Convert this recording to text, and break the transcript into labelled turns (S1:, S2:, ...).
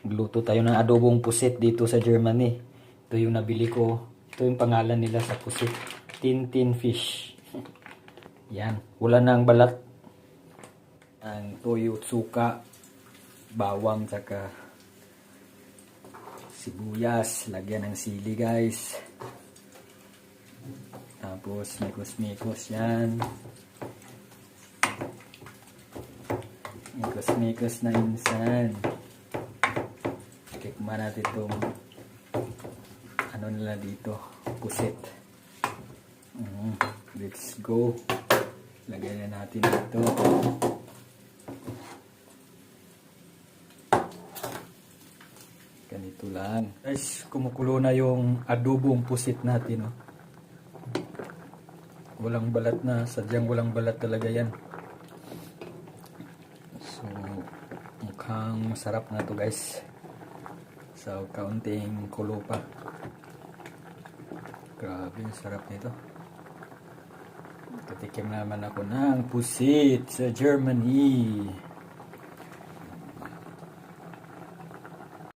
S1: Gluto tayo ng adobong pusit dito sa Germany. Ito yung nabili ko. Ito yung pangalan nila sa pusit. Tintin fish. Yan. Wala na balat. Ang toyo, suka, bawang, tsaka sibuyas. Lagyan ng sili guys. Tapos mikos-mikos yan. Mikos-mikos na insan. Tikman natin itong ano nila dito, pusit. Mm, let's go. Lagyan na natin dito. Ganito lang. Guys, kumukulo na yung adobong pusit natin. Oh. Walang balat na. Sadyang walang balat talaga yan. So, mukhang masarap na to guys. So, kaunting kulo pa. Grabe, sarap nito. Tatikim naman ako ng pusit sa Germany.